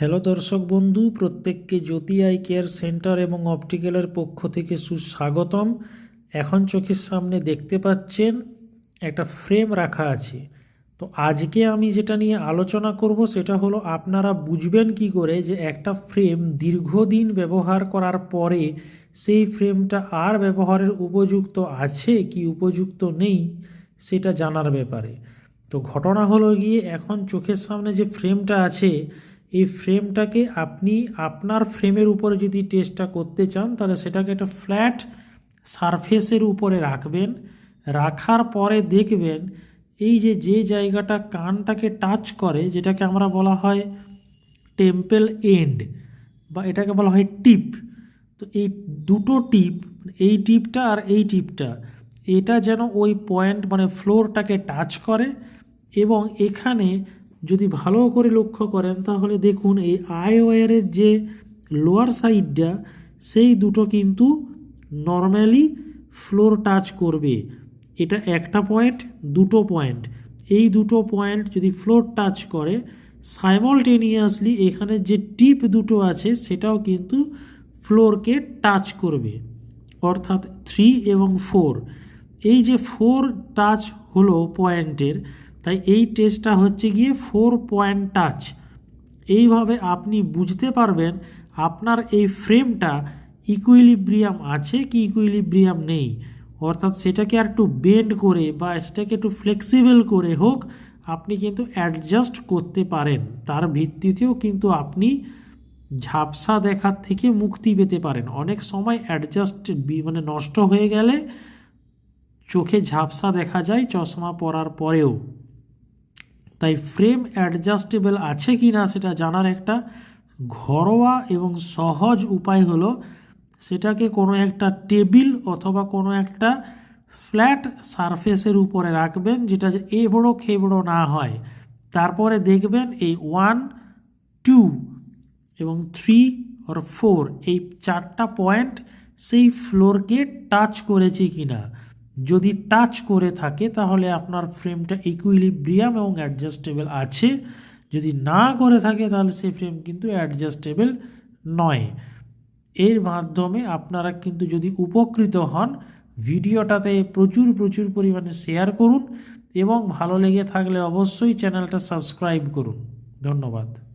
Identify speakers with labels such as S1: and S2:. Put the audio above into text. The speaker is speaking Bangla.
S1: হ্যালো দর্শক বন্ধু, প্রত্যেককে জ্যোতি আই কেয়ার সেন্টার এবং অপটিক্যালের পক্ষ থেকে সুস্বাগতম। এখন চোখের সামনে দেখতে পাচ্ছেন, একটা ফ্রেম রাখা আছে। তো আজকে আমি যেটা নিয়ে আলোচনা করব সেটা হলো, আপনারা বুঝবেন কি করে যে একটা ফ্রেম দীর্ঘদিন ব্যবহার করার পরে সেই ফ্রেমটা আর ব্যবহারের উপযুক্ত আছে কি উপযুক্ত নেই, সেটা জানার ব্যাপারে। তো ঘটনা হলো গিয়ে এখন চোখের সামনে যে ফ্রেমটা আছে এই ফ্রেমটাকে আপনি আপনার ফ্রেমের উপরে যদি টেস্টটা করতে চান, তাহলে সেটাকে একটা ফ্ল্যাট সারফেসের উপরে রাখবেন। রাখার পরে দেখবেন এই যে যে জায়গাটা কানটাকে টাচ করে, যেটাকে আমরা বলা হয় টেম্পেল এন্ড বা এটাকে বলা হয় টিপ তো এই দুটো টিপ এই টিপটা আর এই টিপটা এটা যেন ওই পয়েন্ট মানে ফ্লোরটাকে টাচ করে এবং এখানে যদি ভালো করে লক্ষ্য করেন, তাহলে দেখুন এই আই ওয়ারের যে লোয়ার সাইডটা, সেই দুটো কিন্তু নর্মালি ফ্লোর টাচ করবে। এটা একটা পয়েন্ট, দুটো পয়েন্ট। এই দুটো পয়েন্ট যদি ফ্লোর টাচ করে, সাইমলটেনিয়াসলি এখানে যে টিপ দুটো আছে, সেটাও কিন্তু ফ্লোরকে টাচ করবে। অর্থাৎ থ্রি এবং ফোর। এই যে ফোর টাচ হলো পয়েন্টের তাই এই টেস্টটা হচ্ছে গিয়ে ফোর পয়েন্ট টাচ এইভাবে আপনি বুঝতে পারবেন আপনার এই ফ্রেমটা ইকুইলিব্রিয়াম আছে কি ইকুইলিব্রিয়াম নেই। অর্থাৎ সেটাকে আর একটু বেন্ড করে বা সেটাকে একটু ফ্লেক্সিবল করে হোক, আপনি কিন্তু অ্যাডজাস্ট করতে পারেন। তার ভিত্তিতেও কিন্তু আপনি ঝাপসা দেখার থেকে মুক্তি পেতে পারেন। অনেক সময় অ্যাডজাস্ট মানে নষ্ট হয়ে গেলে চোখে ঝাপসা দেখা যায়, চশমা পরার পরেও। তাই ফ্রেম অ্যাডজাস্টেবল আছে কি না সেটা জানার একটা ঘরোয়া এবং সহজ উপায় হলো সেটাকে কোনো একটা টেবিল অথবা কোনো একটা ফ্ল্যাট সারফেসের উপরে রাখবেন যেটা এবড়ো খেবড়ো না হয়। তারপরে দেখবেন এই ওয়ান টু এবং থ্রি ফোর এই চারটা পয়েন্ট সেই ফ্লোরকে টাচ করেছে কি না যদি টাচ করে থাকে, তাহলে আপনার ফ্রেমটা ইকুইলিব্রিয়াম এবং অ্যাডজাস্টেবল আছে। যদি না করে থাকে, তাহলে সেই ফ্রেম কিন্তু অ্যাডজাস্টেবল নয়। এর মাধ্যমে আপনারা কিন্তু যদি উপকৃত হন, ভিডিওটাতে প্রচুর প্রচুর পরিমাণে শেয়ার করুন এবং ভালো লেগে থাকলে অবশ্যই চ্যানেলটা সাবস্ক্রাইব করুন। ধন্যবাদ।